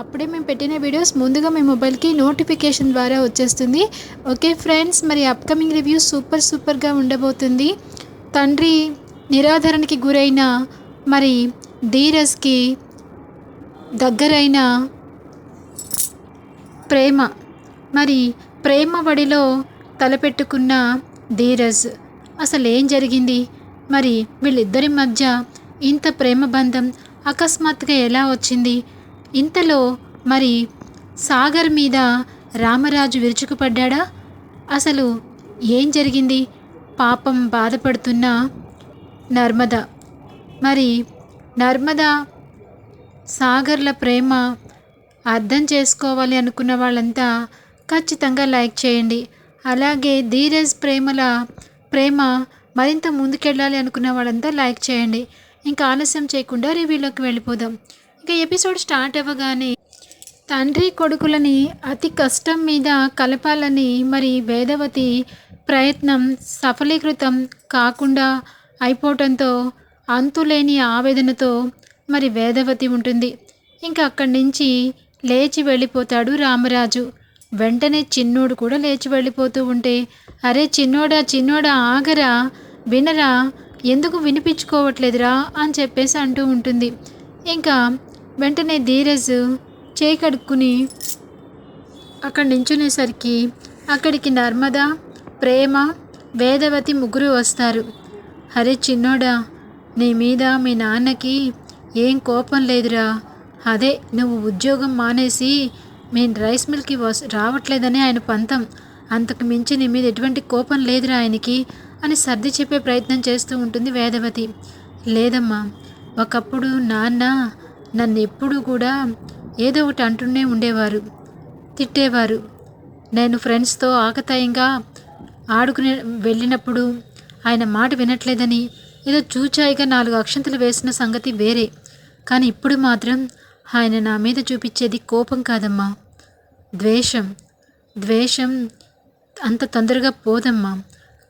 అప్పుడే మేము పెట్టిన వీడియోస్ ముందుగా మీ మొబైల్కి నోటిఫికేషన్ ద్వారా వచ్చేస్తుంది. ఓకే ఫ్రెండ్స్ మరి అప్కమింగ్ రివ్యూ సూపర్ సూపర్గా ఉండబోతుంది. తండ్రి నిరాధరణకి గురైన మరి ధీరజ్కి దగ్గరైన ప్రేమ మరి ప్రేమ వడిలో తలపెట్టుకున్న ధీరజ్. అసలు ఏం జరిగింది? మరి వీళ్ళిద్దరి మధ్య ఇంత ప్రేమ బంధం అకస్మాత్తుగా ఎలా వచ్చింది? ఇంతలో మరి సాగర్ మీద రామరాజు విరుచుకుపడ్డా అసలు ఏం జరిగింది? పాపం బాధపడుతున్న నర్మద. మరి నర్మద సాగర్ల ప్రేమ అర్థం చేసుకోవాలి అనుకున్న వాళ్ళంతా ఖచ్చితంగా లైక్ చేయండి. అలాగే ధీరజ్ ప్రేమల ప్రేమ మరింత ముందుకెళ్ళాలి అనుకున్న వాళ్ళంతా లైక్ చేయండి. ఇంకా ఆలస్యం చేయకుండా రివ్యూలోకి వెళ్ళిపోదాం. ఇంకా ఎపిసోడ్ స్టార్ట్ అవ్వగానే తండ్రి కొడుకులని అతి కష్టం మీద కలపాలని మరి వేదవతి ప్రయత్నం సఫలీకృతం కాకుండా అయిపోవటంతో అంతులేని ఆవేదనతో మరి వేదవతి ఉంటుంది. ఇంకా అక్కడి నుంచి లేచి వెళ్ళిపోతాడు రామరాజు. వెంటనే చిన్నోడు కూడా లేచి వెళ్ళిపోతూ ఉంటే అరే చిన్నోడా చిన్నోడా ఆగరా వినరా ఎందుకు వినిపించుకోవట్లేదురా అని చెప్పేసి అంటూ ఉంటుంది. ఇంకా వెంటనే ధీరజ్ చేయి కడుక్కుని అక్కడ నించునేసరికి అక్కడికి నర్మద ప్రేమ వేదవతి ముగ్గురు వస్తారు. అరే చిన్నోడా నీ మీద మీ నాన్నకి ఏం కోపం లేదురా. అదే నువ్వు ఉద్యోగం మానేసి మేము రైస్ మిల్కి వస్ రావట్లేదని ఆయన పంతం. అంతకు మించి నీ మీద ఎటువంటి కోపం లేదురా ఆయనకి అని సర్ది చెప్పే ప్రయత్నం చేస్తూ ఉంటుంది వేదవతి. లేదమ్మా ఒకప్పుడు నాన్న నన్ను ఎప్పుడూ కూడా ఏదో ఒకటి అంటూనే ఉండేవారు తిట్టేవారు. నేను ఫ్రెండ్స్తో ఆకతాయంగా ఆడుకునే వెళ్ళినప్పుడు ఆయన మాట వినట్లేదని ఏదో చూచాయిగా నాలుగు అక్షంతలు వేసిన సంగతి వేరే. కానీ ఇప్పుడు మాత్రం ఆయన నా మీద చూపించేది కోపం కాదమ్మా. ద్వేషం ద్వేషం అంత తొందరగా పోదమ్మా.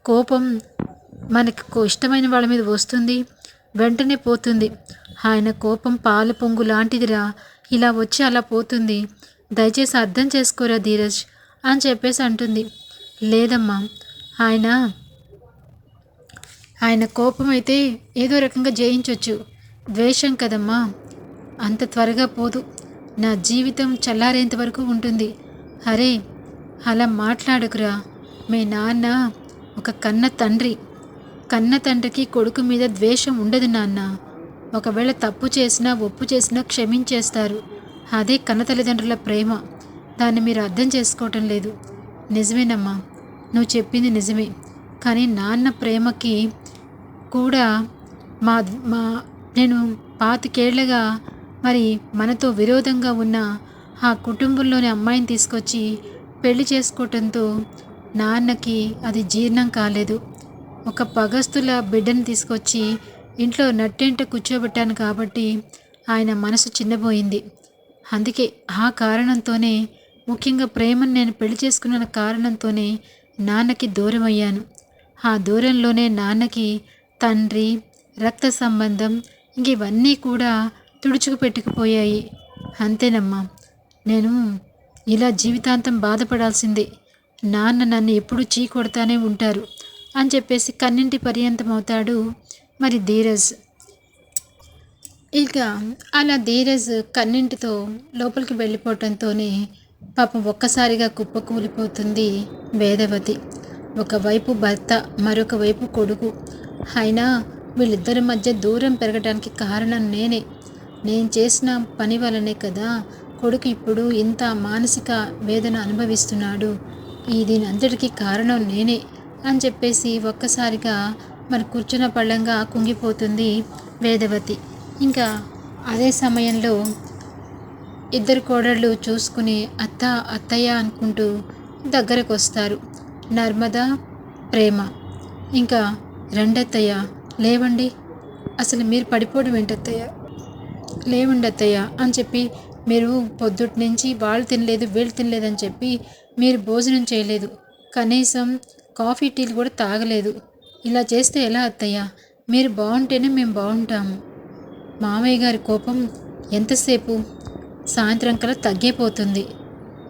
కోపం మనకు కో- ఇష్టమైన వాళ్ళ మీద వస్తుంది వెంటనే పోతుంది. ఆయన కోపం పాలు పొంగు లాంటిదిరా. ఇలా వచ్చి అలా పోతుంది. దయచేసి అర్థం చేసుకోరా ధీరజ్ అని చెప్పేసి అంటుంది. లేదమ్మా ఆయన ఆయన కోపం అయితే ఏదో రకంగా జయించవచ్చు ద్వేషం కదమ్మా. అంత త్వరగా పోదు. నా జీవితం చల్లారేంత వరకు ఉంటుంది. అరే అలా మాట్లాడకురా. మీ నాన్న ఒక కన్న తండ్రి. కన్న తండ్రికి కొడుకు మీద ద్వేషం ఉండదు నాన్న. ఒకవేళ తప్పు చేసినా ఒప్పు చేసినా క్షమించేస్తారు. అదే కన్న తల్లిదండ్రుల ప్రేమ. దాన్ని మీరు అర్థం చేసుకోవటం లేదు. నిజమేనమ్మా. నువ్వు చెప్పింది నిజమే. కానీ నాన్న ప్రేమకి కూడా మా మా నేను పాతికేళ్ళుగా మరి మనతో విరోధంగా ఉన్న ఆ కుటుంబంలోని అమ్మాయిని తీసుకొచ్చి పెళ్ళి చేసుకోవటంతో నాన్నకి అది జీర్ణం కాలేదు. ఒక పగస్తుల బిడ్డను తీసుకొచ్చి ఇంట్లో నట్టేంట కూర్చోబెట్టాను కాబట్టి ఆయన మనసు చిన్నబోయింది. అందుకే ఆ కారణంతోనే ముఖ్యంగా ప్రేమను నేను పెళ్ళి చేసుకున్న కారణంతోనే నాన్నకి దూరం అయ్యాను ఆ దూరంలోనే నాన్నకి తండ్రి రక్త సంబంధం ఇంక ఇవన్నీ కూడా తుడుచుకు పెట్టుకుపోయాయి అంతేనమ్మా నేను ఇలా జీవితాంతం బాధపడాల్సిందే. నాన్న నన్ను ఎప్పుడూ చీ కొడతానే ఉంటారు అని చెప్పేసి కన్నింటి పర్యంతం అవుతాడు మరి ధీరజ్ ఇక అలా ధీరజ్ కన్నింటితో లోపలికి వెళ్ళిపోవటంతోనే పాపం ఒక్కసారిగా కుప్పకూలిపోతుంది వేదవతి. ఒకవైపు భర్త మరొక వైపు కొడుకు. అయినా వీళ్ళిద్దరి మధ్య దూరం పెరగడానికి కారణం నేనే. నేను చేసిన పని వల్లనే కదా కొడుకు ఇప్పుడు ఇంత మానసిక వేదన అనుభవిస్తున్నాడు. ఈ దీని అంతటికీ కారణం నేనే అని చెప్పేసి ఒక్కసారిగా మరి కూర్చున్న పళ్ళంగా కుంగిపోతుంది వేదవతి. ఇంకా అదే సమయంలో ఇద్దరు కోడళ్ళు చూసుకుని అత్త అత్తయ్య అనుకుంటూ దగ్గరకు వస్తారు నర్మద ప్రేమ. ఇంకా రెండత్తయ్య లేవండి? అసలు మీరు పడిపోవడం ఏంటత్తయ్య? లేవండి అత్తయ్య అని చెప్పి మీరు పొద్దుటి నుంచి వాళ్ళు తినలేదు వీళ్ళు తినలేదని చెప్పి మీరు భోజనం చేయలేదు. కనీసం కాఫీ టీలు కూడా తాగలేదు. ఇలా చేస్తే ఎలా అత్తయ్య? మీరు బాగుంటేనే మేము బాగుంటాము. మామయ్య గారి కోపం ఎంతసేపు? సాయంత్రం కల్లా తగ్గిపోతుంది.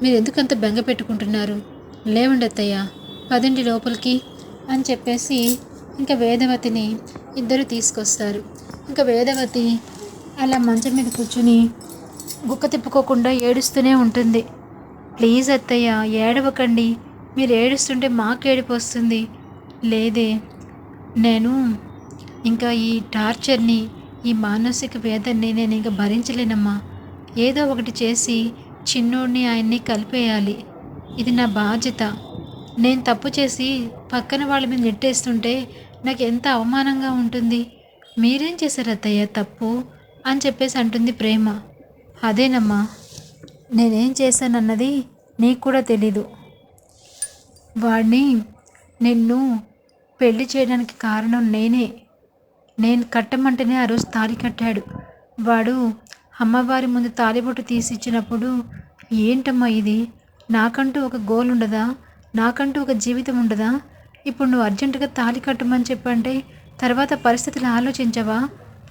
మీరు ఎందుకంత బెంగ పెట్టుకుంటున్నారు? లేవండి అత్తయ్య. పదండి లోపలికి అని చెప్పేసి ఇంకా వేదవతిని ఇద్దరు తీసుకొస్తారు. ఇంకా వేదవతి అలా మంచం మీద కూర్చుని గుక్క తిప్పుకోకుండా ఏడుస్తూనే ఉంటుంది. ప్లీజ్ అత్తయ్య ఏడవకండి. మీరు ఏడుస్తుంటే మాకు ఏడిపోస్తుంది లేదే నేను ఇంకా ఈ టార్చర్ని ఈ మానసిక వేదనని నేను ఇంకా భరించలేనమ్మా. ఏదో ఒకటి చేసి చిన్నోడిని ఆయన్ని కలిపేయాలి. ఇది నా బాధ్యత. నేను తప్పు చేసి పక్కన వాళ్ళ మీద నెట్టేస్తుంటే నాకు ఎంత అవమానంగా ఉంటుంది. మీరేం చేశారు అత్తయ్య తప్పు అని చెప్పేసి అంటుంది ప్రేమ. అదేనమ్మా. నేనేం చేశానన్నది నీకు కూడా తెలీదు. వాడిని నిన్ను పెళ్ళి చేయడానికి కారణం నేనే. నేను కట్టమంటేనే ఆ రోజు తాళి కట్టాడు. వాడు అమ్మవారి ముందు తాలిబొట్టు తీసి ఇచ్చినప్పుడు ఏంటమ్మా ఇది? నాకంటూ ఒక గోల్ ఉండదా? నాకంటూ ఒక జీవితం ఉండదా? ఇప్పుడు నువ్వు అర్జెంటుగా తాళి కట్టమని చెప్పంటే తర్వాత పరిస్థితులు ఆలోచించవా?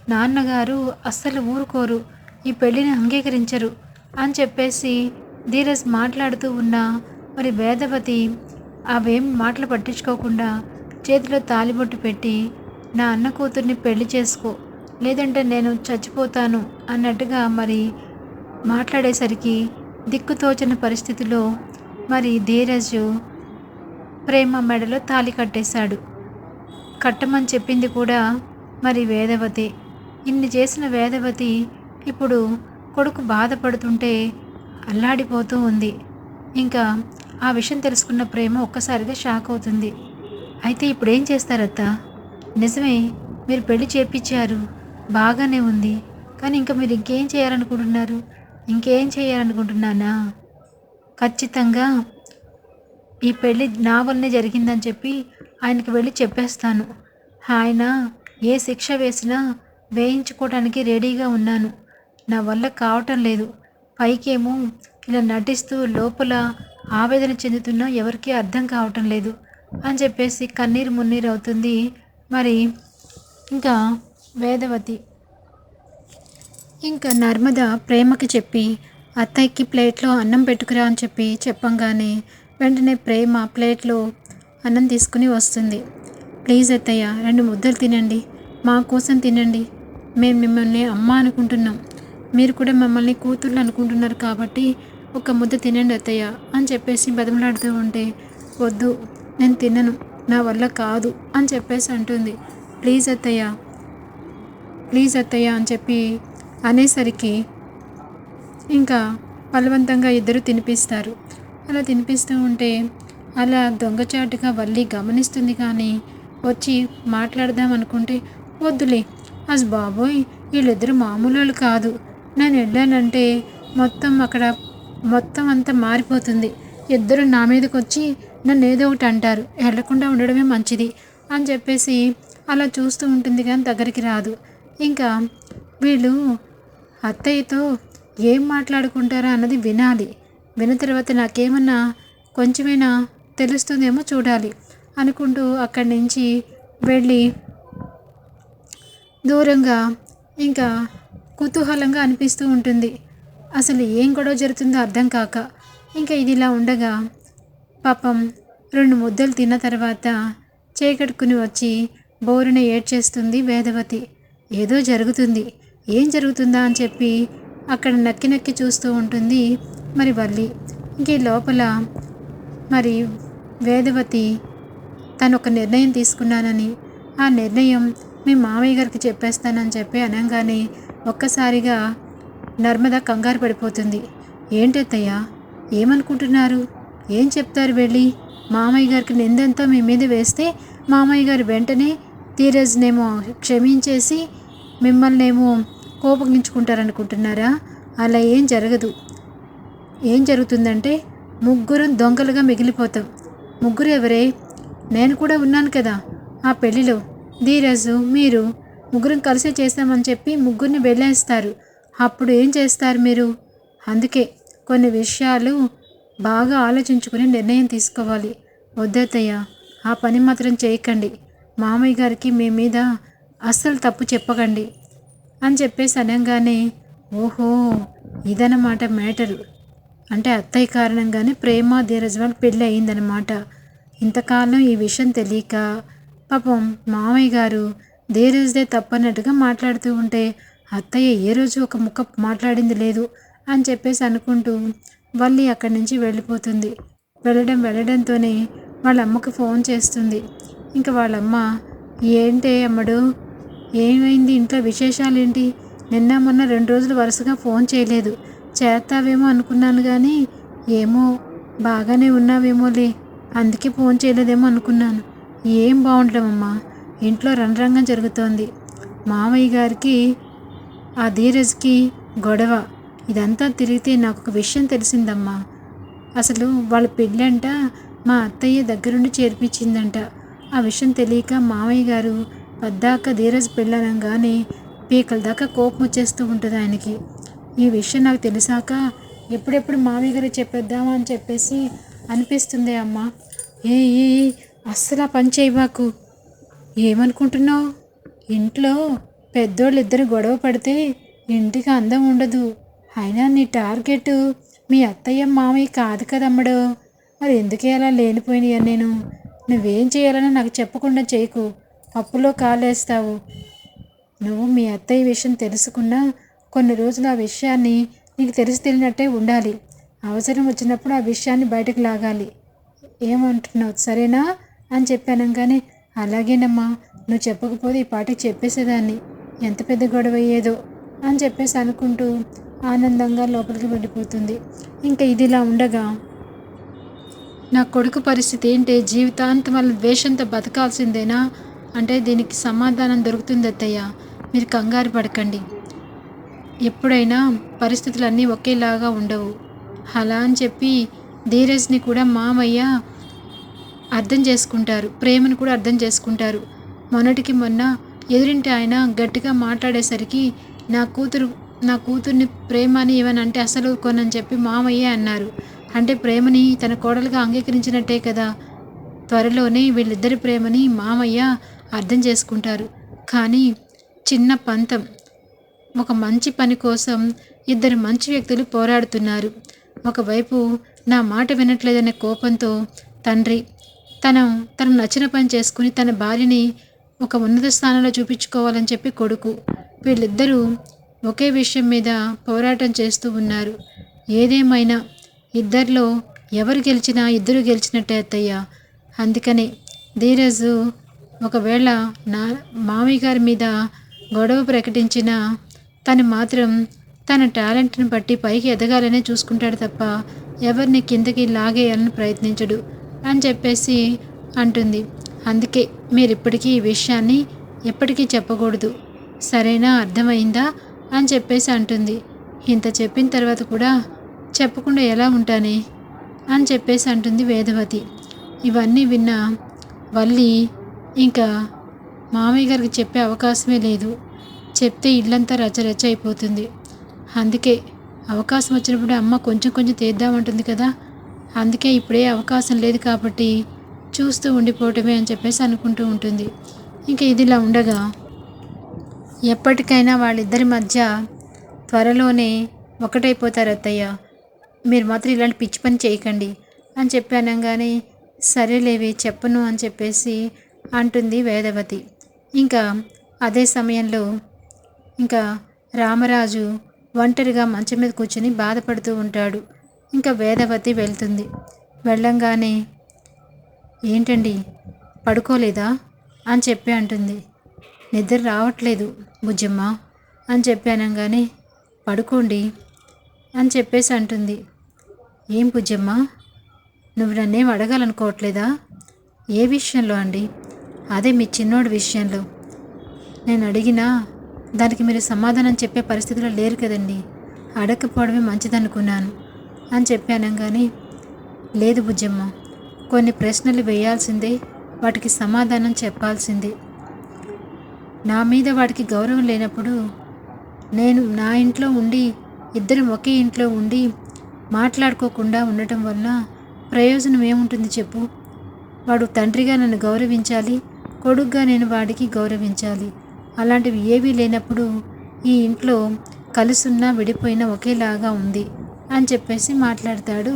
నాన్నగారు అస్సలు ఊరుకోరు. ఈ పెళ్ళిని అంగీకరించరు అని చెప్పేసి ధీరజ్ మాట్లాడుతూ ఉన్నా మరి వేదవతి అవేం మాటలు పట్టించుకోకుండా చేతిలో తాలిబొట్టు పెట్టి నా అన్న కూతుర్ని పెళ్ళి చేసుకో లేదంటే నేను చచ్చిపోతాను అన్నట్టుగా మరి మాట్లాడేసరికి దిక్కుతోచని పరిస్థితిలో మరి ధీరజు ప్రేమ మెడలో తాలి కట్టేశాడు. కట్టమని చెప్పింది కూడా మరి వేదవతి. ఇన్ని చేసిన వేదవతి ఇప్పుడు కొడుకు బాధపడుతుంటే అల్లాడిపోతూ ఉంది. ఇంకా ఆ విషయం తెలుసుకున్న ప్రేమ ఒక్కసారిగా షాక్ అవుతుంది. అయితే ఇప్పుడు ఏం చేస్తారత్త? నిజమే మీరు పెళ్ళి చేపించారు బాగానే ఉంది. కానీ ఇంకా మీరు ఇంకేం చేయాలనుకుంటున్నారు? ఇంకేం చేయాలనుకుంటున్నానా? ఖచ్చితంగా ఈ పెళ్ళి నా వల్లనే జరిగిందని చెప్పి ఆయనకి వెళ్ళి చెప్పేస్తాను. ఆయన ఏ శిక్ష వేసినా వేయించుకోవడానికి రెడీగా ఉన్నాను. నా వల్ల కావటం లేదు. పైకేమో ఇలా నటిస్తూ లోపల ఆవేదన చెందుతున్నా ఎవరికీ అర్థం కావటం లేదు. అని చెప్పేసి కన్నీరు మున్నీరు అవుతుంది. మరి ఇంకా వేదవతి ఇంకా నర్మద ప్రేమకి చెప్పి అత్తయ్యకి ప్లేట్లో అన్నం పెట్టుకురా అని చెప్పి చెప్పంగానే వెంటనే ప్రేమ ప్లేట్లో అన్నం తీసుకుని వస్తుంది. ప్లీజ్ అత్తయ్య రెండు ముద్దలు తినండి. మా కోసం తినండి. మేము మిమ్మల్ని అమ్మ అనుకుంటున్నాం. మీరు కూడా మమ్మల్ని కూతుర్లు అనుకుంటున్నారు కాబట్టి ఒక ముద్ద తినండి అత్తయ్య అని చెప్పేసి బతిమలాడుతూ ఉంటే వద్దు. నేను తినను నా వల్ల కాదు అని చెప్పేసి అంటుంది. ప్లీజ్ అత్తయ్య ప్లీజ్ అత్తయ్య అని చెప్పి అనేసరికి ఇంకా బలవంతంగా ఇద్దరు తినిపిస్తారు. అలా తినిపిస్తూ ఉంటే అలా దొంగచాటుగా వల్లి గమనిస్తుంది కానీ వచ్చి మాట్లాడదాం అనుకుంటే వద్దులే అస్ బాబోయ్ వీళ్ళిద్దరు మామూలు వాళ్ళు కాదు. నేను వెళ్ళానంటే మొత్తం అక్కడ మొత్తం అంతా మారిపోతుంది. ఇద్దరు నా మీదకి వచ్చి నన్ను ఏదో ఒకటి అంటారు. వెళ్ళకుండా ఉండడమే మంచిది అని చెప్పేసి అలా చూస్తూ ఉంటుంది కానీ దగ్గరికి రాదు. ఇంకా వీళ్ళు అత్తయ్యతో ఏం మాట్లాడుకుంటారా అన్నది వినాలి. విన్న తర్వాత నాకేమన్నా కొంచెమైనా తెలుస్తుందేమో చూడాలి అనుకుంటూ అక్కడి నుంచి వెళ్ళి దూరంగా ఇంకా కుతూహలంగా అనిపిస్తూ ఉంటుంది. అసలు ఏం గొడవ జరుగుతుందో అర్థం కాక. ఇంకా ఇది ఇలా ఉండగా పాపం రెండు ముద్దలు తిన్న తర్వాత చేకట్టుకుని వచ్చి బోరుని ఏడ్చేస్తుంది వేదవతి. ఏదో జరుగుతుంది. ఏం జరుగుతుందా అని చెప్పి అక్కడ నక్కి నక్కి చూస్తూ ఉంటుంది మరి వల్లి. ఇంక లోపల మరి వేదవతి తను ఒక నిర్ణయం తీసుకున్నానని. ఆ నిర్ణయం మీ మామయ్య గారికి చెప్పేస్తానని చెప్పి అనగానే ఒక్కసారిగా నర్మద కంగారు పడిపోతుంది. ఏంటత్తయ్యా? ఏమనుకుంటున్నారు? ఏం చెప్తారు వెళ్ళి? మామయ్య గారికి నిందంతా మీ మీద వేస్తే మామయ్య గారు వెంటనే ధీరజ్నేమో క్షమించేసి మిమ్మల్నేమో కోపగించుకుంటారనుకుంటున్నారా? అలా ఏం జరగదు. ఏం జరుగుతుందంటే ముగ్గురం దొంగలుగా మిగిలిపోతాం. ముగ్గురు ఎవరే? నేను కూడా ఉన్నాను కదా. ఆ పెళ్ళిలో ధీరజు మీరు ముగ్గురం కలిసే చేస్తామని చెప్పి ముగ్గురిని వెళ్ళేస్తారు. అప్పుడు ఏం చేస్తారు మీరు? అందుకే కొన్ని విషయాలు బాగా ఆలోచించుకుని నిర్ణయం తీసుకోవాలి. వద్దత్తయ్య ఆ పని మాత్రం చేయకండి. మామయ్య గారికి మీ మీద అస్సలు తప్పు చెప్పకండి అని చెప్పేసి అనగానే ఓహో ఇదన్నమాట మ్యాటరు. అంటే అత్తయ్య కారణంగానే ప్రేమ ధీరజ్ వాళ్ళ పెళ్ళి అయిందనమాట ఇంతకాలం ఈ విషయం తెలియక పాపం మామయ్య గారు ధీరజ్దే తప్పన్నట్టుగా మాట్లాడుతూ ఉంటే అత్తయ్య ఏ రోజు ఒక ముక్క మాట్లాడింది లేదు అని చెప్పేసి అనుకుంటూ వల్లి అక్కడి నుంచి వెళ్ళిపోతుంది. వెళ్ళడం వెళ్ళడంతోనే వాళ్ళ అమ్మకు ఫోన్ చేస్తుంది. ఇంకా వాళ్ళమ్మ ఏంటే అమ్మడు? ఏమైంది? ఇంట్లో విశేషాలు ఏంటి నిన్న మొన్న రెండు రోజులు వరుసగా ఫోన్ చేయలేదు. చేస్తావేమో అనుకున్నాను కానీ ఏమో బాగానే ఉన్నావేమోలే. అందుకే ఫోన్ చేయలేదేమో అనుకున్నాను. ఏం బాగుండమమ్మా ఇంట్లో రణరంగం జరుగుతోంది. మామయ్య గారికి ఆ ధీరజ్కి గొడవ. ఇదంతా తిరిగితే నాకు ఒక విషయం తెలిసిందమ్మా. అసలు వాళ్ళ పెళ్ళంట మా అత్తయ్య దగ్గరుండి చేర్పించిందంట. ఆ విషయం తెలియక మామయ్య గారు పద్దాక ధీరజ్ పెళ్ళనంగానే పీకల దాకా కోపం వచ్చేస్తూ ఉంటుంది ఆయనకి. ఈ విషయం నాకు తెలిసాక ఎప్పుడెప్పుడు మామయ్య గారు చెప్పేద్దామా అని చెప్పేసి అనిపిస్తుంది అమ్మ. ఏ ఏ, అస్సలు ఆ పని చేయబాకు ఏమనుకుంటున్నావు? ఇంట్లో పెద్దోళ్ళు ఇద్దరు గొడవ పడితే ఇంటికి అందం ఉండదు. అయినా నీ టార్గెట్ మీ అత్తయ్య మామయ్య కాదు కదమ్మడు. మరి ఎందుకే అలా లేనిపోయినాయా నేను? నువ్వేం చేయాలని నాకు చెప్పకుండా చేయకు. అప్పులో కాలేస్తావు. నువ్వు మీ అత్తయ్య విషయం తెలుసుకున్నా కొన్ని రోజులు ఆ విషయాన్ని నీకు తెలిసి తెలియనట్టే ఉండాలి. అవసరం వచ్చినప్పుడు ఆ విషయాన్ని బయటకు లాగాలి. ఏమంటున్నావు? సరేనా? అని చెప్పాను కానీ అలాగేనమ్మా. నువ్వు చెప్పకపోతే ఈ పాటికి చెప్పేసేదాన్ని. ఎంత పెద్ద గొడవ అయ్యేదో అని చెప్పేసి అనుకుంటూ ఆనందంగా లోపలికి వెళ్ళిపోతుంది. ఇంకా ఇదిలా ఉండగా నా కొడుకు పరిస్థితి ఏంటి? జీవితాంతం వాళ్ళ ద్వేషంతో బతకాల్సిందేనా? అంటే దీనికి సమాధానం దొరుకుతుంది అత్తయ్య. మీరు కంగారు పడకండి. ఎప్పుడైనా పరిస్థితులన్నీ ఒకేలాగా ఉండవు. అలా అని చెప్పి ధీరజ్ని కూడా మామయ్య అర్థం చేసుకుంటారు. ప్రేమను కూడా అర్థం చేసుకుంటారు. మొన్నటికి మొన్న ఎదురింటి ఆయన గట్టిగా మాట్లాడేసరికి నా కూతురు నా కూతుర్ని ప్రేమ అని ఏమని అంటే అసలు కొనని చెప్పి మామయ్య అన్నారు. అంటే ప్రేమని తన కోడలుగా అంగీకరించినట్టే కదా. త్వరలోనే వీళ్ళిద్దరి ప్రేమని మామయ్య అర్థం చేసుకుంటారు. కానీ చిన్న పంతం ఒక మంచి పని కోసం ఇద్దరు మంచి వ్యక్తులు పోరాడుతున్నారు. ఒకవైపు నా మాట వినట్లేదనే కోపంతో తండ్రి తను తను నచ్చిన పని చేసుకుని తన భార్యని ఒక ఉన్నత స్థానంలో చూపించుకోవాలని చెప్పి కొడుకు వీళ్ళిద్దరూ ఒకే విషయం మీద పోరాటం చేస్తూ ఉన్నారు. ఏదేమైనా ఇద్దరిలో ఎవరు గెలిచినా ఇద్దరు గెలిచినట్టే అత్తయ్య. అందుకనే ధీరజు ఒకవేళ నా మామయ్య గారి మీద గొడవ ప్రకటించిన తను మాత్రం తన టాలెంట్ని బట్టి పైకి ఎదగాలనే చూసుకుంటాడు తప్ప ఎవరిని కిందకి లాగేయాలని ప్రయత్నించడు అని చెప్పేసి అంటుంది. అందుకే మీరు ఇప్పటికీ ఈ విషయాన్ని ఎప్పటికీ చెప్పకూడదు. సరేనా? అర్థమైందా? అని చెప్పేసి అంటుంది. ఇంత చెప్పిన తర్వాత కూడా చెప్పకుండా ఎలా ఉంటానే అని చెప్పేసి అంటుంది వేదవతి. ఇవన్నీ విన్న వల్లి ఇంకా మామయ్య గారికి చెప్పే అవకాశమే లేదు. చెప్తే ఇల్లంతా రచ్చరచ్చ అయిపోతుంది. అందుకే అవకాశం వచ్చినప్పుడు అమ్మ కొంచెం కొంచెం తీద్దామంటుంది కదా. అందుకే ఇప్పుడే అవకాశం లేదు కాబట్టి చూస్తూ ఉండిపోవటమే అని చెప్పేసి అనుకుంటూ ఉంటుంది. ఇంకా ఇదిలా ఉండగా ఎప్పటికైనా వాళ్ళిద్దరి మధ్య త్వరలోనే ఒకటైపోతారు అత్తయ్య. మీరు మాత్రం ఇలాంటి పిచ్చి పని చేయకండి అని చెప్పానంగానే సరేలేవి చెప్పను అని చెప్పేసి అంటుంది వేదవతి. ఇంకా అదే సమయంలో ఇంకా రామరాజు ఒంటరిగా మంచం మీద కూర్చొని బాధపడుతూ ఉంటాడు. ఇంకా వేదవతి వెళ్తుంది. వెళ్ళంగానే ఏంటండి? పడుకోలేదా? అని చెప్పి అంటుంది. నిద్ర రావట్లేదు బుజ్జమ్మ అని చెప్పానంగానే పడుకోండి అని చెప్పేసి అంటుంది. ఏం బుజ్జమ్మ? నువ్వు నన్నేం అడగాలనుకోవట్లేదా? ఏ విషయంలో అండి? అదే మీ చిన్నోడి విషయంలో. నేను అడిగినా దానికి మీరు సమాధానం చెప్పే పరిస్థితిలో లేరు కదండి. అడగకపోవడమే మంచిదనుకున్నాను అని చెప్పానంగానే లేదు బుజ్జమ్మ కొన్ని ప్రశ్నలు వేయాల్సిందే వాటికి సమాధానం చెప్పాల్సిందే. నా మీద వాడికి గౌరవం లేనప్పుడు నేను నా ఇంట్లో ఉండి ఇద్దరం ఒకే ఇంట్లో ఉండి మాట్లాడుకోకుండా ఉండటం వల్ల ప్రయోజనం ఏముంటుంది చెప్పు? వాడు తండ్రిగా నన్ను గౌరవించాలి కొడుగ్గా నేను వాడికి గౌరవించాలి. అలాంటివి ఏవీ లేనప్పుడు ఈ ఇంట్లో కలుసున్నా విడిపోయినా ఒకేలాగా ఉంది అని చెప్పేసి మాట్లాడతాడు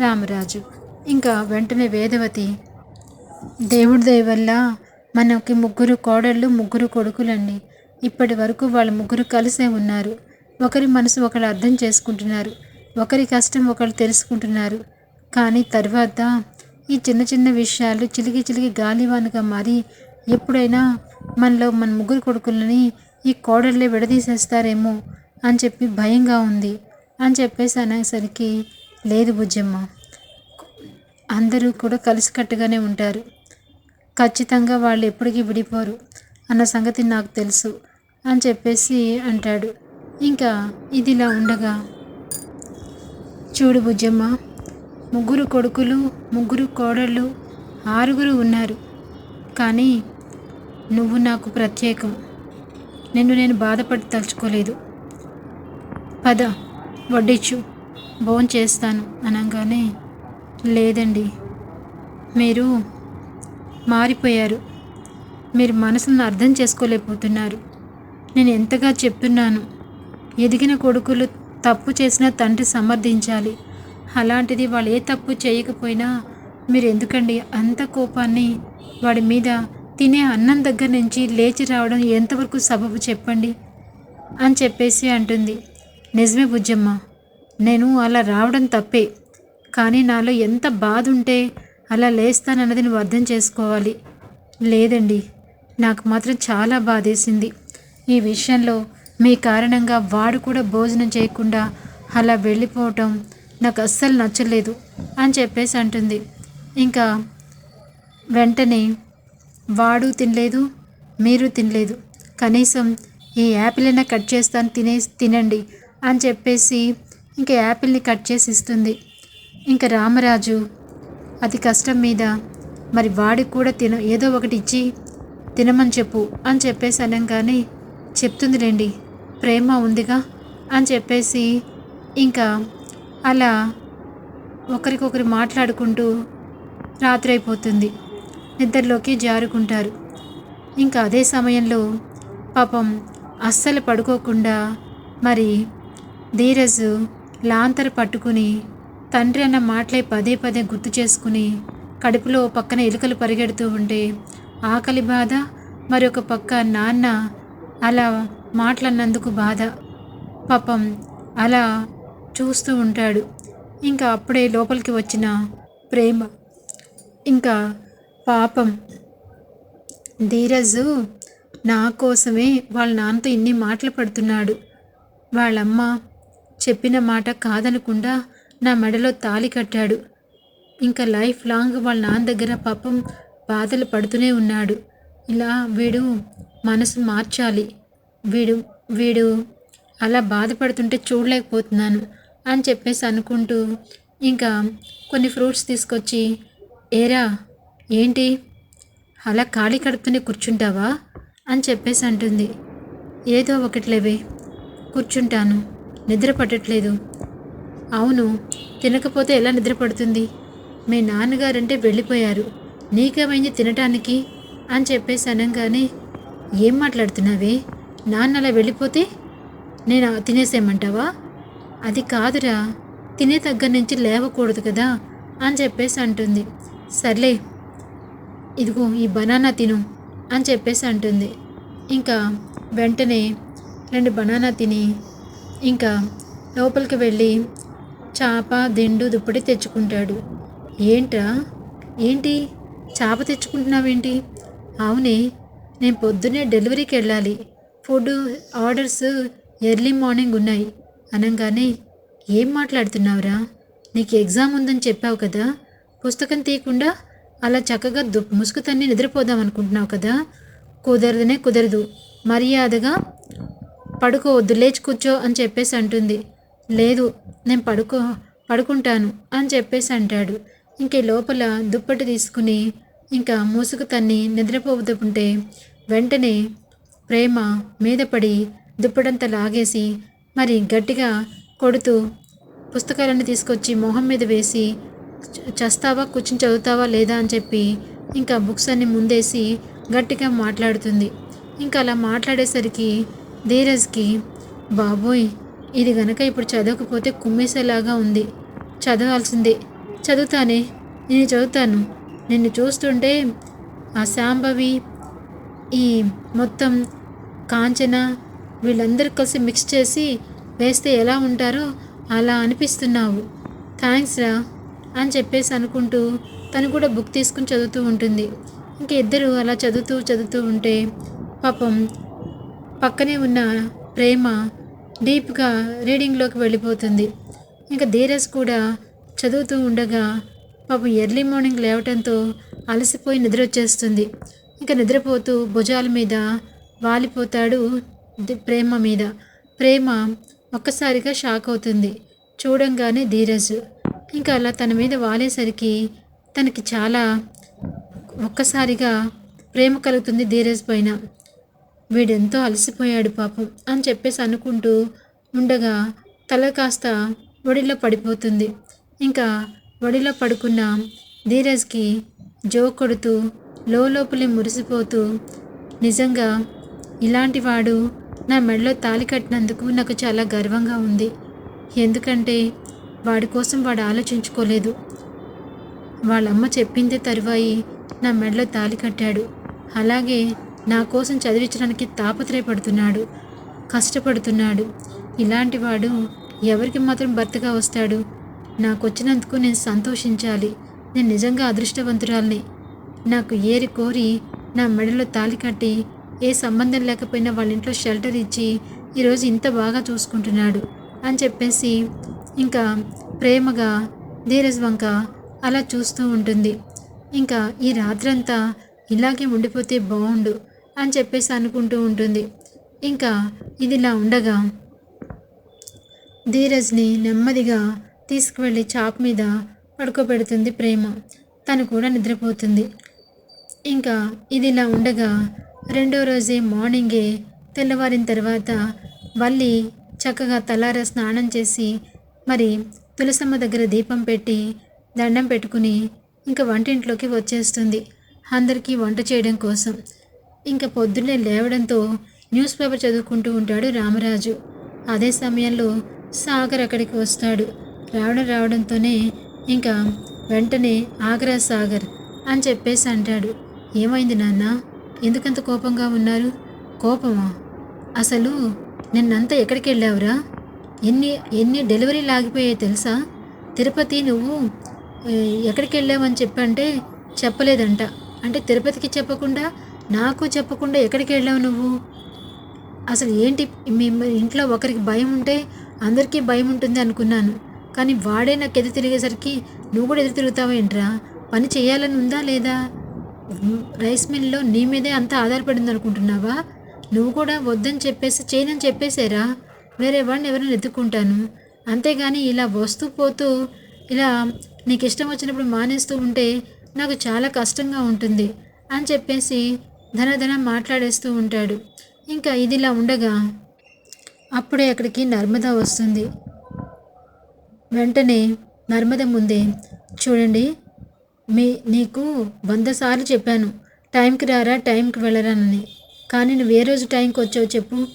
రామరాజు. ఇంకా వెంటనే వేదవతి దేవుడి దయ వల్ల మనకి ముగ్గురు కోడళ్ళు ముగ్గురు కొడుకులండి. ఇప్పటి వరకు వాళ్ళ ముగ్గురు కలిసే ఉన్నారు. ఒకరి మనసు ఒకరు అర్థం చేసుకుంటున్నారు. ఒకరి కష్టం ఒకరు తెలుసుకుంటున్నారు. కానీ తర్వాత ఈ చిన్న చిన్న విషయాలు చిలికి చిలికి గాలివానగా మారి ఎప్పుడైనా మనలో మన ముగ్గురు కొడుకులని ఈ కోడళ్ళే విడదీసేస్తారేమో అని చెప్పి భయంగా ఉంది. అని చెప్పేసి అనేసరికి లేదు బుజ్జమ్మ. అందరూ కూడా కలిసికట్టుగానే ఉంటారు. ఖచ్చితంగా వాళ్ళు ఎప్పటికీ విడిపోరు అన్న సంగతి నాకు తెలుసు అని చెప్పేసి అంటాడు. ఇంకా ఇదిలా ఉండగా చూడు బుజ్జమ్మ ముగ్గురు కొడుకులు ముగ్గురు కోడళ్ళు ఆరుగురు ఉన్నారు. కానీ నువ్వు నాకు ప్రత్యేకం. నిన్ను నేను బాధపడి తలుచుకోలేదు. పద వడ్డించు భోన్ చేస్తాను అనగానే లేదండి మీరు మారిపోయారు. మీరు మనసును అర్థం చేసుకోలేకపోతున్నారు. నేను ఎంతగా చెప్తున్నాను? ఎదిగిన కొడుకులు తప్పు చేసినా తండ్రి సమర్థించాలి. అలాంటిది వాళ్ళు ఏ తప్పు చేయకపోయినా మీరు ఎందుకండి అంత కోపాన్ని వాడి మీద తినే అన్నం దగ్గర నుంచి లేచి రావడం ఎంతవరకు సబబు చెప్పండి? అని చెప్పేసి అంటుంది. నిజమే బుజ్జమ్మ. నేను అలా రావడం తప్పే. కానీ నాలో ఎంత బాధ ఉంటే అలా లేస్తానన్నది నువ్వు అర్థం చేసుకోవాలి. లేదండి నాకు మాత్రం చాలా బాధేసింది. ఈ విషయంలో మీ కారణంగా వాడు కూడా భోజనం చేయకుండా అలా వెళ్ళిపోవటం నాకు అస్సలు నచ్చలేదు అని చెప్పేసి అంటుంది. ఇంకా వెంటనే వాడు తినలేదు మీరు తినలేదు. కనీసం ఈ యాపిల్ అయినా కట్ చేస్తాను తినే తినండి అని చెప్పేసి ఇంకా యాపిల్ని కట్ చేసి ఇస్తుంది. ఇంకా రామరాజు అతి కష్టం మీద. మరి వాడికి కూడా తిన ఏదో ఒకటి ఇచ్చి తినమని చెప్పు అని చెప్పేసి అనగానే చెప్తుందిలేండి ప్రేమ ఉందిగా అని చెప్పేసి ఇంకా అలా ఒకరికొకరు మాట్లాడుకుంటూ రాత్రి అయిపోతుంది నిద్రలోకి జారుకుంటారు. ఇంకా అదే సమయంలో పాపం అస్సలు పడుకోకుండా మరి ధీరజ్ లాంతర్ పట్టుకుని తండ్రి అన్న మాటలే పదే పదే గుర్తు చేసుకుని కడుపులో పక్కన ఎలుకలు పరిగెడుతూ ఉంటే ఆకలి బాధ మరి ఒక పక్క నాన్న అలా మాట్లాడినందుకు బాధ. పాపం అలా చూస్తూ ఉంటాడు. ఇంకా అప్పుడే లోపలికి వచ్చిన ప్రేమ. ఇంకా పాపం ధీరజు నా కోసమే వాళ్ళ నాన్నతో ఇన్ని మాటలు పడుతున్నాడు. వాళ్ళమ్మ చెప్పిన మాట కాదనకుండా నా మెడలో తాళి కట్టాడు. ఇంకా లైఫ్ లాంగ్ వాళ్ళ నాన్న దగ్గర పాపం బాధలు పడుతూనే ఉన్నాడు. ఇలా వీడు మనసు మార్చాలి. వీడు వీడు అలా బాధపడుతుంటే చూడలేకపోతున్నాను అని చెప్పేసి అనుకుంటూ ఇంకా కొన్ని ఫ్రూట్స్ తీసుకొచ్చి ఏరా ఏంటి? అలా ఖాళీ కడుపుతూనే కూర్చుంటావా? అని చెప్పేసి అంటుంది. ఏదో ఒకట్లేవే కూర్చుంటాను. నిద్ర పట్టట్లేదు. అవును తినకపోతే ఎలా నిద్రపడుతుంది మీ నాన్నగారంటే వెళ్ళిపోయారు. నీకేమైంది తినటానికి? అని చెప్పేసి అనగానే ఏం మాట్లాడుతున్నావే? నాన్న అలా వెళ్ళిపోతే నేను తినేసేయమంటావా? అది కాదురా తినే దగ్గర నుంచి లేవకూడదు కదా అని చెప్పేసి అంటుంది. సర్లే ఇదిగో ఈ బనానా తిను అని చెప్పేసి అంటుంది. ఇంకా వెంటనే రెండు బనానా తిని ఇంకా లోపలికి వెళ్ళి చాప దిండు దుప్పటి తెచ్చుకుంటాడు. ఏంట్రా? ఏంటి? చాప తెచ్చుకుంటున్నావేంటి? అవునే నేను పొద్దున్నే డెలివరీకి వెళ్ళాలి. ఫుడ్ ఆర్డర్స్ ఎర్లీ మార్నింగ్ ఉన్నాయి. అనగానే ఏం మాట్లాడుతున్నావురా? నీకు ఎగ్జామ్ ఉందని చెప్పావు కదా? పుస్తకం తీయకుండా అలా చక్కగా దు ముసుగు తన్ని నిద్రపోదాం అనుకుంటున్నావు కదా? కుదరదనే కుదరదు. మర్యాదగా పడుకోవద్దు లేచి కూర్చో అని చెప్పేసి అంటుంది. లేదు నేను పడుకో పడుకుంటాను అని చెప్పేసి అంటాడు. ఇంక లోపల దుప్పటి తీసుకుని ఇంకా మూసుకు తన్ని నిద్రపోతుంటే వెంటనే ప్రేమ మీద పడి దుప్పటంతా లాగేసి మరి గట్టిగా కొడుతూ పుస్తకాలన్నీ తీసుకొచ్చి మొహం మీద వేసి చస్తావా? కూర్చుని చదువుతావా? లేదా? అని చెప్పి ఇంకా బుక్స్ అన్ని ముందేసి గట్టిగా మాట్లాడుతుంది. ఇంకా అలా మాట్లాడేసరికి ధీరజ్కి బాబోయ్ ఇది గనక ఇప్పుడు చదవకపోతే కుమ్మేసేలాగా ఉంది. చదవాల్సిందే. చదువుతానే. నేను చదువుతాను. నిన్ను చూస్తుంటే ఆ శాంభవి ఈ మొత్తం కాంచన వీళ్ళందరూ కలిసి మిక్స్ చేసి వేస్తే ఎలా ఉంటారో అలా అనిపిస్తున్నావు. థ్యాంక్స్ రా అని చెప్పేసి అనుకుంటూ తను కూడా బుక్ తీసుకుని చదువుతూ ఉంటుంది. ఇంక ఇద్దరు అలా చదువుతూ చదువుతూ ఉంటే పాపం పక్కనే ఉన్న ప్రేమ డీప్గా రీడింగ్లోకి వెళ్ళిపోతుంది. ఇంకా ధీరజ్ కూడా చదువుతూ ఉండగా పాపం ఎర్లీ మార్నింగ్ లేవటంతో అలసిపోయి నిద్ర వచ్చేస్తుంది ఇంకా నిద్రపోతూ భుజాల మీద వాలిపోతాడు ప్రేమ మీద. ప్రేమ ఒక్కసారిగా షాక్ అవుతుంది. చూడంగానే ధీరజ్ ఇంకా అలా తన మీద వాలేసరికి తనకి చాలా ఒక్కసారిగా ప్రేమ కలుగుతుంది ధీరజ్ పైన. వీడెంతో అలసిపోయాడు పాపం అని చెప్పేసి అనుకుంటూ ఉండగా తల కాస్త ఒడిలో పడిపోతుంది. ఇంకా ఒడిలో పడుకున్న ధీరజ్కి జో కొడుతూ లోపలి మురిసిపోతూ నిజంగా ఇలాంటి వాడు నా మెడలో తాలి కట్టినందుకు నాకు చాలా గర్వంగా ఉంది. ఎందుకంటే వాడి కోసం వాడు ఆలోచించుకోలేదు. వాళ్ళమ్మ చెప్పిందే తరువాయి నా మెడలో తాలి కట్టాడు. అలాగే నా కోసం చదివించడానికి తాపత్రయపడుతున్నాడు కష్టపడుతున్నాడు. ఇలాంటి వాడు ఎవరికి మాత్రం భర్తగా వస్తాడు? నాకు వచ్చినందుకు నేను సంతోషించాలి. నేను నిజంగా అదృష్టవంతురాల్ని. నాకు ఏరి కోరి నా మెడలో తాలి కట్టి ఏ సంబంధం లేకపోయినా వాళ్ళ ఇంట్లో షెల్టర్ ఇచ్చి ఈరోజు ఇంత బాగా చూసుకుంటున్నాడు అని చెప్పేసి ఇంకా ప్రేమగా ధీరజ్వంక అలా చూస్తూ ఉంటుంది. ఇంకా ఈ రాత్రంతా ఇలాగే ఉండిపోతే బాగుండు అని చెప్పేసి అనుకుంటూ ఉంటుంది. ఇంకా ఇదిలా ఉండగా ధీరజ్ని నెమ్మదిగా తీసుకువెళ్ళి చాప్ మీద పడుకోబెడుతుంది ప్రేమ. తను కూడా నిద్రపోతుంది. ఇంకా ఇదిలా ఉండగా రెండో రోజే మార్నింగే తెల్లవారిన తర్వాత వల్లి చక్కగా తలార స్నానం చేసి మరి తులసమ్మ దగ్గర దీపం పెట్టి దండం పెట్టుకుని ఇంకా వంటింట్లోకి వచ్చేస్తుంది. అందరికీ వంట చేయడం కోసం. ఇంకా పొద్దున్నే లేవడంతో న్యూస్ పేపర్ చదువుకుంటూ ఉంటాడు రామరాజు. అదే సమయంలో సాగర్ అక్కడికి వస్తాడు. రావడం రావడంతోనే ఇంకా వెంటనే ఆగ్రా సాగర్ అని చెప్పేసి అంటాడు. ఏమైంది నాన్న? ఎందుకంత కోపంగా ఉన్నారు? కోపమా? అసలు నిన్నంతా ఎక్కడికి వెళ్ళావురా? ఎన్ని ఎన్ని డెలివరీలు ఆగిపోయాయి తెలుసా? తిరుపతి నువ్వు ఎక్కడికి వెళ్ళావని చెప్పంటే చెప్పలేదంట. అంటే తిరుపతికి చెప్పకుండా నాకు చెప్పకుండా ఎక్కడికి వెళ్ళావు నువ్వు? అసలు ఏంటి మీ ఇంట్లో ఒకరికి భయం ఉంటే అందరికీ భయం ఉంటుంది అనుకున్నాను. కానీ వాడే నాకు ఎదురు తిరిగేసరికి నువ్వు కూడా ఎదురు తిరుగుతావేంట్రా? పని చేయాలని ఉందా లేదా? రైస్ మిల్లో నీ మీదే అంతా ఆధారపడింది అనుకుంటున్నావా? నువ్వు కూడా వద్దని చెప్పేసి చేయనని చెప్పేసేరా వేరే వాడిని ఎవరైనా ఎత్తుక్కుంటాను. అంతేగాని ఇలా వస్తూ పోతూ ఇలా నీకు ఇష్టం వచ్చినప్పుడు మానేస్తూ ఉంటే నాకు చాలా కష్టంగా ఉంటుంది అని చెప్పేసి ధనధన మాట్లాడేస్తూ ఉంటాడు. ఇంకా ఇదిలా ఉండగా అప్పుడే అక్కడికి నర్మద వస్తుంది. వెంటనే నర్మద ముందే చూడండి మీ నీకు వంద సార్లు చెప్పాను. టైంకి రారా టైంకి వెళ్ళరానని కానీ నువ్వు ఏ రోజు టైంకి వచ్చావు చెప్పు.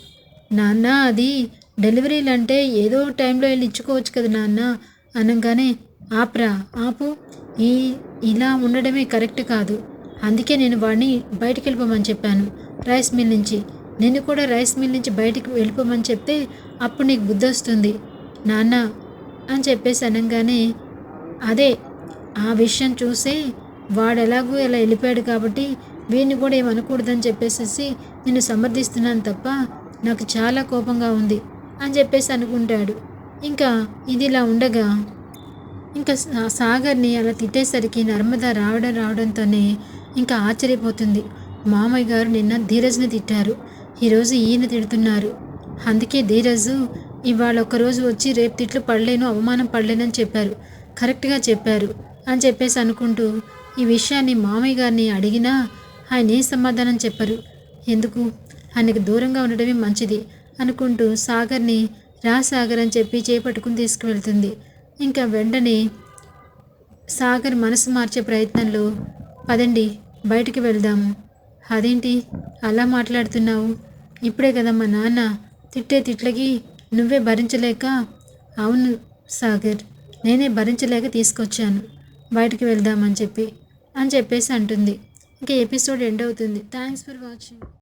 నాన్న అది డెలివరీలు అంటే ఏదో టైంలో వెళ్ళి ఇచ్చుకోవచ్చు కదా నాన్న అనగానే ఆపరా ఆపు. ఈ ఇలా ఉండడమే కరెక్ట్ కాదు. అందుకే నేను వాడిని బయటికి వెళ్ళిపోమని చెప్పాను. రైస్ మిల్ నుంచి. నేను కూడా రైస్ మిల్ నుంచి బయటికి వెళ్ళిపోమని చెప్తే అప్పుడు నీకు బుద్ధి వస్తుంది. నాన్న అని చెప్పేసి అనగానే అదే ఆ విషయం చూసి వాడు ఎలాగో ఇలా వెళ్ళిపోయాడు కాబట్టి వీడిని కూడా ఏమనకూడదని చెప్పేసి నేను సమర్థిస్తున్నాను తప్ప నాకు చాలా కోపంగా ఉంది అని చెప్పేసి అనుకుంటాడు. ఇంకా ఇది ఇలా ఉండగా ఇంకా సాగర్ని అలా తిట్టేసరికి నర్మద రావడం రావడంతోనే ఇంకా ఆశ్చర్యపోతుంది. మామయ్య గారు నిన్న ధీరజ్ని తిట్టారు. ఈరోజు ఈయన తిడుతున్నారు. అందుకే ధీరజ్ ఇవాళ ఒకరోజు వచ్చి రేపు తిట్లు పడలేను అవమానం పడలేనని చెప్పారు. కరెక్ట్గా చెప్పారు అని చెప్పేసి అనుకుంటూ ఈ విషయాన్ని మామయ్య గారిని అడిగినా ఆయన ఏ సమాధానం చెప్పరు. ఎందుకు? ఆయనకు దూరంగా ఉండడమే మంచిది అనుకుంటూ సాగర్ని రా సాగర్ అని చెప్పి చేపట్టుకుని తీసుకువెళ్తుంది. ఇంకా వెంటనే సాగర్ మనసు మార్చే ప్రయత్నంలో పదండి బయటికి వెళ్దాము. అదేంటి? అలా మాట్లాడుతున్నావు? ఇప్పుడే కదా మా నాన్న తిట్టే తిట్లకి నువ్వే భరించలేక అవును సాగర్ నేనే భరించలేక తీసుకొచ్చాను. బయటికి వెళ్దామని చెప్పి అని చెప్పేసి అంటుంది. ఇంకా ఎపిసోడ్ ఎండ్ అవుతుంది. Thanks for watching